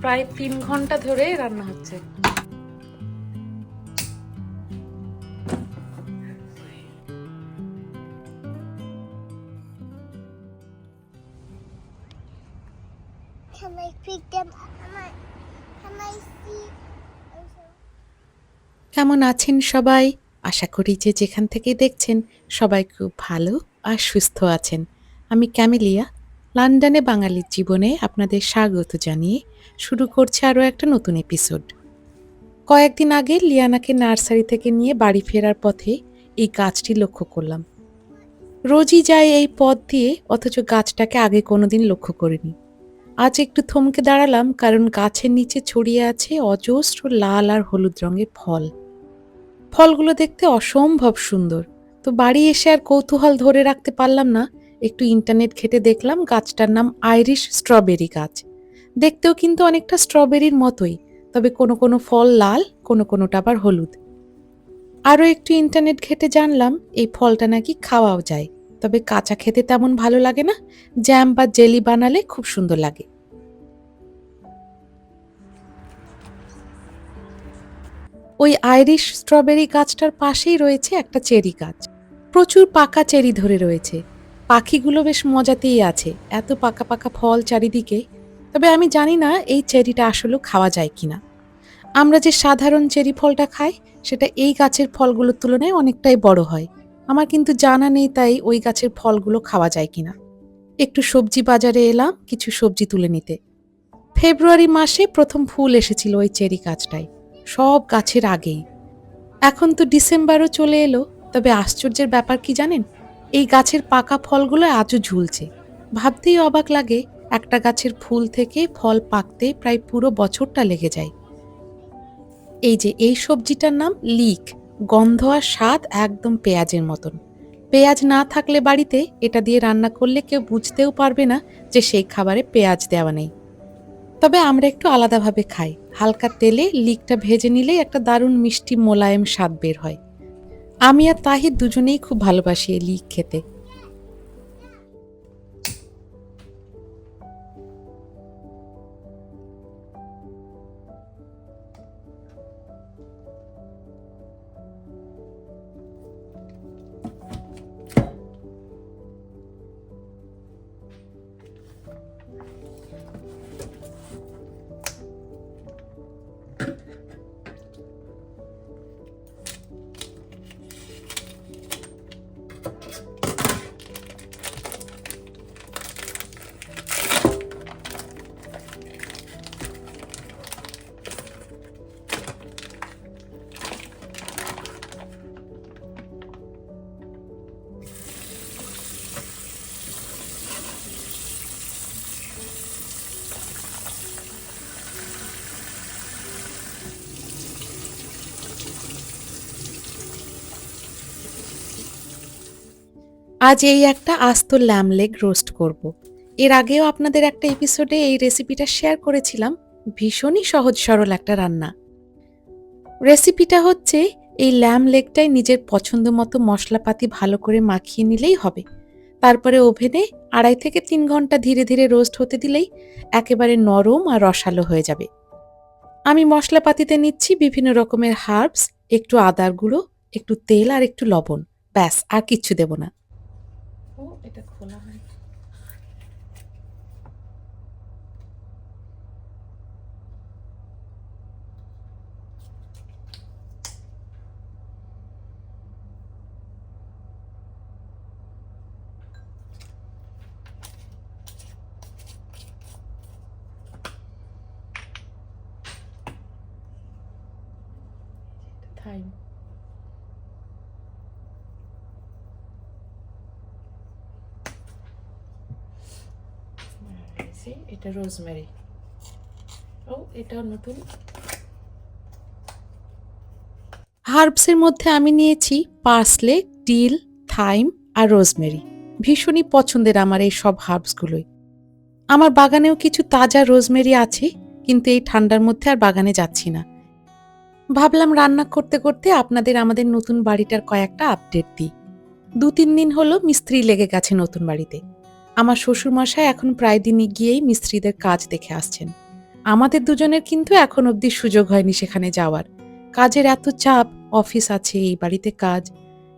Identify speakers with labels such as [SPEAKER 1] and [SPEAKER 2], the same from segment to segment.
[SPEAKER 1] প্রায় তিন ঘণ্টা ধরে রান্না হচ্ছে
[SPEAKER 2] Can I pick them up? I, can I see?
[SPEAKER 3] কেমন আছেন সবাই আশা করি যে যেখান থেকে দেখছেন সবাই খুব ভালো আর সুস্থ আছেন আমি ক্যামেলিয়া লন্ডনে বাঙালির জীবনে আপনাদের স্বাগত জানিয়ে শুরু করছে আরও একটা নতুন এপিসোড কয়েকদিন আগে লিয়ানাকে নার্সারি থেকে নিয়ে বাড়ি ফেরার পথে এই গাছটি লক্ষ্য করলাম। রোজই যায় এই পথ দিয়ে, অথচ গাছটাকে আগে কোনোদিন লক্ষ্য করিনি। আজ একটু থমকে দাঁড়ালাম, কারণ গাছের নিচে ছড়িয়ে আছে অজস্র লাল আর হলুদ রঙের ফল। ফলগুলো দেখতে অসম্ভব সুন্দর। তো বাড়ি এসে আর কৌতূহল ধরে রাখতে পারলাম না একটু ইন্টারনেট ঘেটে দেখলাম গাছটার নাম আইরিশ স্ট্রবেরি গাছ। দেখতেও কিন্তু অনেকটা স্ট্রবেরির মতোই, তবে কোনো কোনো ফল লাল, কোনো কোনোটা আবার হলুদ। আরও একটু ইন্টারনেট ঘেটে জানলাম, এই ফলটা নাকি খাওয়াও যায়, তবে কাঁচা খেতে তেমন ভালো লাগে না জ্যাম বা জেলি বানালে খুব সুন্দর লাগে। ওই আইরিশ স্ট্রবেরি গাছটার পাশেই রয়েছে একটা চেরি গাছ। প্রচুর পাকা চেরি ধরে রয়েছে পাখিগুলো বেশ মজাতেই আছে। এত পাকা পাকা ফল চারিদিকে। তবে আমি জানি না এই চেরিটা আসলেও খাওয়া যায় কি না আমরা যে সাধারণ চেরি ফলটা খাই, সেটা এই গাছের ফলগুলোর তুলনায় অনেকটাই বড় হয়। আমার কিন্তু জানা নেই তাই ওই গাছের ফলগুলো খাওয়া যায় কিনা। একটু সবজি বাজারে এলাম, কিছু সবজি তুলে নিতে। ফেব্রুয়ারি মাসে প্রথম ফুল এসেছিল ওই চেরি গাছটায়। সব গাছের আগেই। এখন তো ডিসেম্বরও চলে এলো, তবে আশ্চর্যের ব্যাপার কি জানেন? এই গাছের পাকা ফলগুলো আজও ঝুলছে। ভাবতেই অবাক লাগে, একটা গাছের ফুল থেকে ফল পাকতে প্রায় পুরো বছরটা লেগে যায়। এই যে এই সবজিটার নাম লিক, গন্ধ আর স্বাদ একদম পেঁয়াজের মতন। পেঁয়াজ না থাকলে বাড়িতে এটা দিয়ে রান্না করলে কেউ বুঝতেও পারবে না যে সেই খাবারে পেঁয়াজ দেওয়া নেই। তবে আমরা একটু আলাদাভাবে খাই। হালকা তেলে লিকটা ভেজে নিলেই একটা দারুণ মিষ্টি মোলায়েম স্বাদ বের হয়। আমি আর তাহির দুজনেই খুব ভালোবাসি এই লিক খেতে। আজ এই একটা আস্ত ল্যাম লেগ রোস্ট করব। এর আগেও আপনাদের একটা এপিসোডে এই রেসিপিটা শেয়ার করেছিলাম। ভীষণই সহজ সরল একটা রান্না। রেসিপিটা হচ্ছে এই ল্যাম লেগটাই নিজের পছন্দ মতো মশলাপাতি ভালো করে মাখিয়ে নিলেই হবে। তারপরে ওভেনে আড়াই থেকে তিন ঘণ্টা ধীরে ধীরে রোস্ট হতে দিলেই একেবারে নরম আর রসালো হয়ে যাবে। আমি মশলাপাতিতে নিচ্ছি বিভিন্ন রকমের হার্বস, একটু আদার গুঁড়ো, একটু তেল আর একটু লবণ। ব্যাস, আর কিচ্ছু দেব না
[SPEAKER 1] ও এটা খোলা হয় যে, এটা রোজমেরি ও এটাও নতুন।
[SPEAKER 3] হার্বসের মধ্যে আমি নিয়েছি পার্সলে ডিল থাইম আর রোজমেরি ভীষণই পছন্দের আমার এই সব হার্বসগুলোই আমার বাগানেও কিছু তাজা রোজমেরি আছে কিন্তু এই ঠান্ডার মধ্যে আর বাগানে যাচ্ছি না। ভাবলাম রান্না করতে করতে আপনাদের আমাদের নতুন বাড়িটার কয়েকটা আপডেট দিই। দু তিন দিন হলো মিস্ত্রি লেগে গেছে নতুন বাড়িতে। আমার শ্বশুরমশাই এখন প্রায় দিনই গিয়েই মিস্ত্রিদের কাজ দেখে আসছেন। আমাদের দুজনের কিন্তু এখন অবধি সুযোগ হয়নি সেখানে যাওয়ার। কাজের এত চাপ, অফিস আছে, এই বাড়িতে কাজ।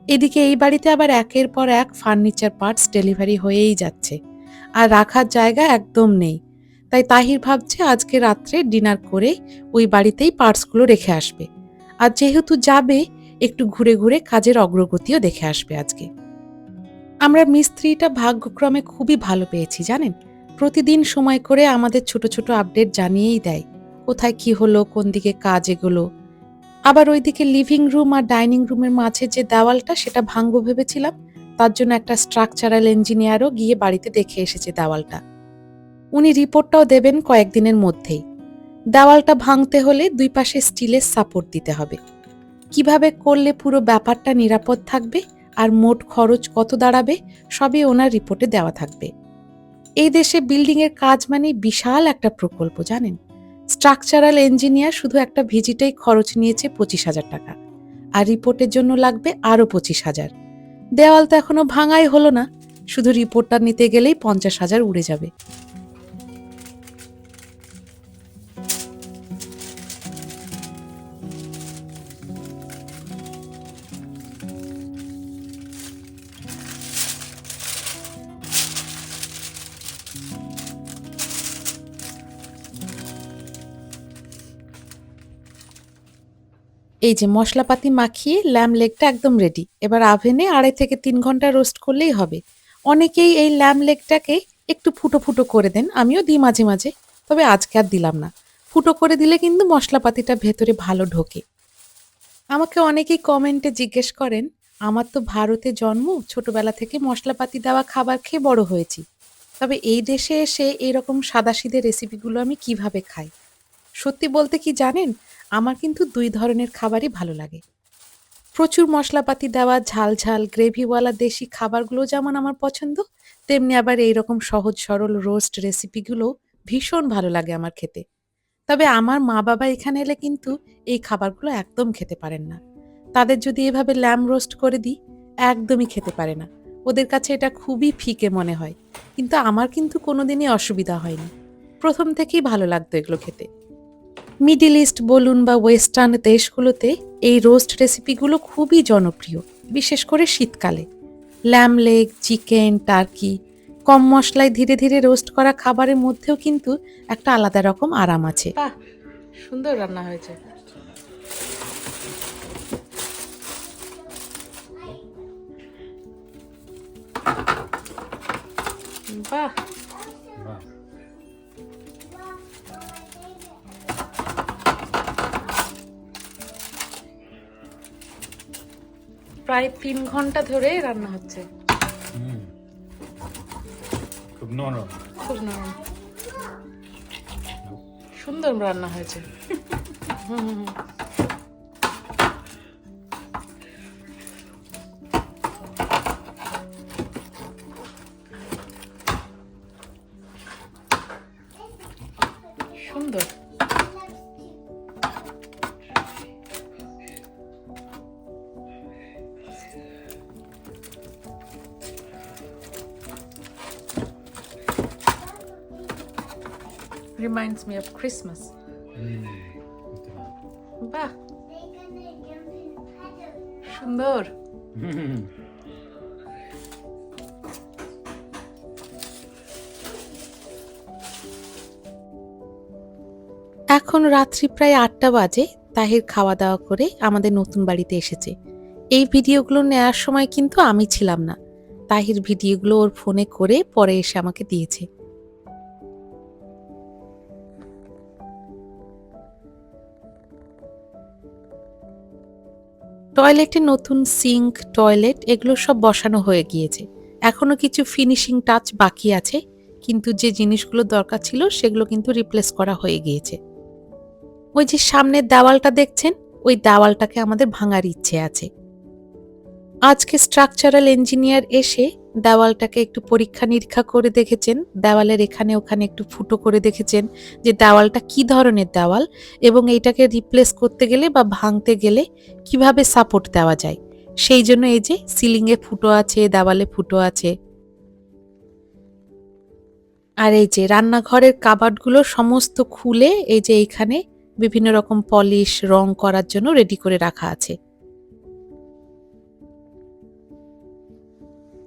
[SPEAKER 3] এদিকে এই বাড়িতে আবার একের পর এক ফার্নিচার পার্টস ডেলিভারি হয়েই যাচ্ছে। আর রাখার জায়গা একদম নেই। তাই তাহির ভাবছে আজকে রাত্রে ডিনার করে ওই বাড়িতেই পার্টসগুলো রেখে আসবে। আর যেহেতু যাবে, একটু ঘুরে ঘুরে কাজের অগ্রগতিও দেখে আসবে আজকে। আমরা মিস্ত্রিটা ভাগ্যক্রমে খুবই ভালো পেয়েছি, জানেন? প্রতিদিন সময় করে আমাদের ছোট ছোট আপডেট জানিয়েই দেয়, কোথায় কি হলো, কোন দিকে কাজ এগুলো। আবার ওইদিকে লিভিং রুম আর ডাইনিং রুমের মাঝে যে দেওয়ালটা, সেটা ভাঙবো ভেবেছিলাম। তার জন্য একটা স্ট্রাকচারাল ইঞ্জিনিয়ারও গিয়ে বাড়িতে দেখে এসেছে দেওয়ালটা। উনি রিপোর্টটাও দেবেন কয়েকদিনের মধ্যেই। দেওয়ালটা ভাঙতে হলে দুই পাশে স্টিলের সাপোর্ট দিতে হবে। কীভাবে করলে পুরো ব্যাপারটা নিরাপদ থাকবে আর মোট খরচ কত দাঁড়াবে, সবই ওনার রিপোর্টে দেওয়া থাকবে। এই দেশে বিল্ডিংয়ের কাজ মানে বিশাল একটা প্রকল্প, জানেন? স্ট্রাকচারাল ইঞ্জিনিয়ার শুধু একটা ভিজিটেই খরচ নিয়েছে পঁচিশ হাজার টাকা, আর রিপোর্টের জন্য লাগবে আরও পঁচিশ হাজার। দেওয়াল তো এখনও ভাঙাই হলো না, শুধু রিপোর্টটা নিতে গেলেই পঞ্চাশ হাজার উড়ে যাবে। এই যে মশলাপাতি মাখিয়ে ল্যাম লেগটা একদম রেডি এবার আভেনে আড়াই থেকে তিন ঘণ্টা রোস্ট করলেই হবে। অনেকেই এই ল্যাম লেগটাকে একটু ফুটো ফুটো করে দেন, আমিও দিই মাঝে মাঝে, তবে আজকে আর দিলাম না। ফুটো করে দিলে কিন্তু মশলাপাতিটা ভেতরে ভালো ঢোকে। আমাকে অনেকেই কমেন্টে জিজ্ঞেস করেন, আমার তো ভারতে জন্ম, ছোটবেলা থেকে মশলাপাতি দেওয়া খাবার খেয়ে বড় হয়েছি। তবে এই দেশে এসে এইরকম সাদাসিধে রেসিপিগুলো আমি কীভাবে খাই? সত্যি বলতে কি জানেন আমার কিন্তু দুই ধরনের খাবারই ভালো লাগে। প্রচুর মশলাপাতি দেওয়া, ঝাল ঝাল, গ্রেভিওয়ালা দেশি খাবারগুলো যেমন আমার পছন্দ, তেমনি আবার এইরকম সহজ সরল রোস্ট রেসিপিগুলো ভীষণ ভালো লাগে আমার খেতে। তবে আমার মা বাবা এখানে এলে কিন্তু এই খাবারগুলো একদম খেতে পারেন না। তাদের যদি এভাবে ল্যাম রোস্ট করে দিই, একদমই খেতে পারে না। ওদের কাছে এটা খুবই ফিকে মনে হয়। কিন্তু আমার কিন্তু কোনোদিনই অসুবিধা হয়নি। প্রথম থেকেই ভালো লাগতো এগুলো খেতে। মিডিল ইস্ট বলুন বা ওয়েস্টার্ন দেশগুলোতে এই রোস্ট রেসিপিগুলো খুবই জনপ্রিয়, বিশেষ করে শীতকালে। ল্যাম লেগ চিকেন, টার্কি, কম মশলায় ধীরে ধীরে রোস্ট করা খাবারের মধ্যেও কিন্তু একটা আলাদা রকম আরাম আছে।
[SPEAKER 1] সুন্দর রান্না হয়েছে। বাহ প্রায় তিন ঘণ্টা ধরে রান্না হচ্ছে।
[SPEAKER 4] খুব নরম।
[SPEAKER 1] খুব নরম। সুন্দর রান্না হয়েছে। হুম, হুম, reminds me of Christmas. বাহ সুন্দর
[SPEAKER 3] এখন রাত্রি প্রায় আটটা বাজে, তাহির খাওয়া দাওয়া করে আমাদের নতুন বাড়িতে এসেছে। এই ভিডিওগুলো নেওয়ার সময় কিন্তু আমি ছিলাম না। তাহির ভিডিওগুলো ওর ফোনে করে পরে এসে আমাকে দিয়েছে। টয়লেটে নতুন সিঙ্ক, টয়লেট, এগুলো সব বসানো হয়ে গিয়েছে। এখনও কিছু ফিনিশিং টাচ বাকি আছে, কিন্তু যে জিনিসগুলো দরকার ছিল সেগুলো কিন্তু রিপ্লেস করা হয়ে গিয়েছে। ওই যে সামনের দেওয়ালটা দেখছেন? ওই দেওয়ালটাকে আমাদের ভাঙার ইচ্ছে আছে। আজকে স্ট্রাকচারাল ইঞ্জিনিয়ার এসে দেওয়ালটাকে একটু পরীক্ষা নিরীক্ষা করে দেখেছেন। দেওয়ালের এখানে ওখানে একটু ফুটো করে দেখেছেন যে দেওয়ালটা কি ধরনের দেওয়াল এবং এইটাকে রিপ্লেস করতে গেলে বা ভাঙতে গেলে কীভাবে সাপোর্ট দেওয়া যায়। সেই জন্য এই যে সিলিংয়ে ফুটো আছে, দেওয়ালে ফুটো আছে। আর এই যে রান্নাঘরের কাবাডগুলো সমস্ত খুলে এই যে এইখানে বিভিন্ন রকম পলিশ রং করার জন্য রেডি করে রাখা আছে।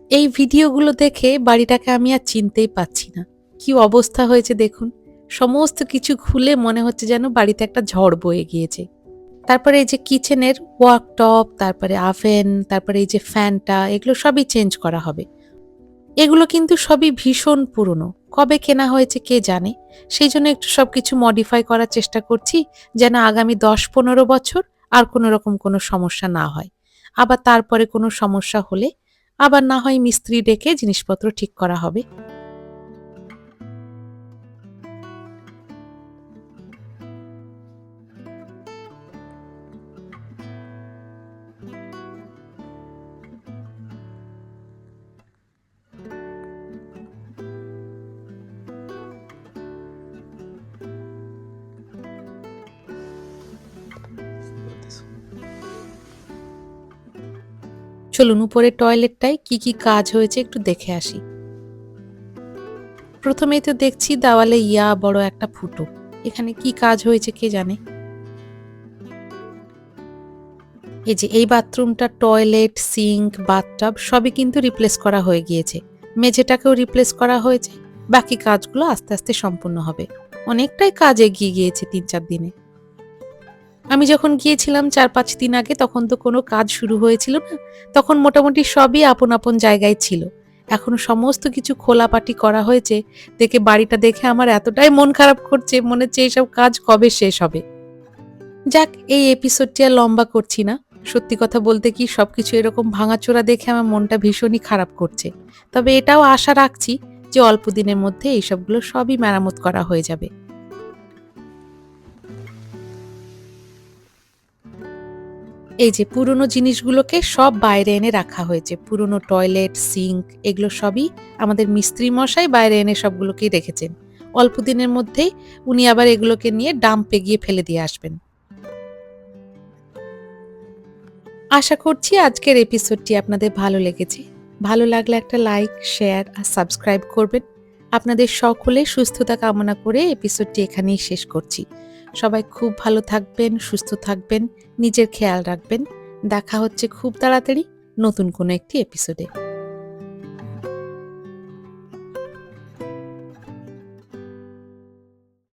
[SPEAKER 3] এই ভিডিওগুলো দেখে বাড়িটাকে আমি আর চিনতেই পাচ্ছি না। কি অবস্থা হয়েছে দেখুন। সমস্ত কিছু খুলে মনে হচ্ছে যেন বাড়িতে একটা ঝড় বয়ে গিয়েছে। তারপরে এই যে কিচেনের ওয়ার্কটপ, তারপরে আভেন, তারপরে এই যে ফ্যানটা, এগুলো সবই চেঞ্জ করা হবে। এগুলো কিন্তু সবই ভীষণ পুরনো। কবে কেনা হয়েছে কে জানে? সেই জন্য একটু সব কিছু মডিফাই করার চেষ্টা করছি যেন আগামী দশ পনেরো বছর আর কোনো রকম কোনো সমস্যা না হয়। আবার তারপরে কোনো সমস্যা হলে আবার না হয় মিস্ত্রি ডেকে জিনিসপত্র ঠিক করা হবে। চলুন উপরে টয়লেটটায় কি কি কাজ হয়েছে একটু দেখে আসি। প্রথমেই তো দেখছি দেওয়ালে ইয়া, বড় একটা ফুটো। এখানে কি কাজ হয়েছে কে জানে? এই যে এই বাথরুমটা, টয়লেট, সিঙ্ক, বাথটাব সবই কিন্তু রিপ্লেস করা হয়ে গিয়েছে। মেঝেটাকেও রিপ্লেস করা হয়েছে। বাকি কাজগুলো আস্তে আস্তে সম্পূর্ণ হবে। অনেকটাই কাজ এগিয়ে গিয়েছে তিন চার দিনে। আমি যখন গিয়েছিলাম চার পাঁচ দিন আগে, তখন তো কোনো কাজ শুরু হয়েছিল না। তখন মোটামুটি সবই আপন আপন জায়গায় ছিল। এখন সমস্ত কিছু খোলাপাটি করা হয়েছে। দেখে বাড়িটা দেখে আমার এতটাই মন খারাপ করছে, মনে হচ্ছে এইসব কাজ কবে শেষ হবে। যাক, এই এপিসোডটি আর লম্বা করছি না। সত্যি কথা বলতে কি, সবকিছু এরকম ভাঙাচোরা দেখে আমার মনটা ভীষণই খারাপ করছে। তবে এটাও আশা রাখছি যে অল্প দিনের মধ্যে এইসবগুলো সবই মেরামত করা হয়ে যাবে। এই যে পুরনো জিনিসগুলোকে সব বাইরে এনে রাখা হয়েছে। পুরনো টয়লেট, সিঙ্ক, এগুলো সবই আমাদের মিস্ত্রি মশাই বাইরে এনে সবগুলোকেই রেখেছেন। অল্প দিনের মধ্যেই উনি আবার এগুলোকে নিয়ে ডাম্পে গিয়ে ফেলে দিয়ে আসবেন। আশা করছি আজকের এপিসোডটি আপনাদের ভালো লেগেছে। ভালো লাগলে একটা লাইক, শেয়ার আর সাবস্ক্রাইব করবেন। আপনাদের সকলে সুস্থতা কামনা করে এপিসোডটি এখানেই শেষ করছি। সবাই খুব ভালো থাকবেন, সুস্থ থাকবেন, নিজের খেয়াল রাখবেন। দেখা হচ্ছে খুব তাড়াতাড়ি নতুন কোনো একটি এপিসোডে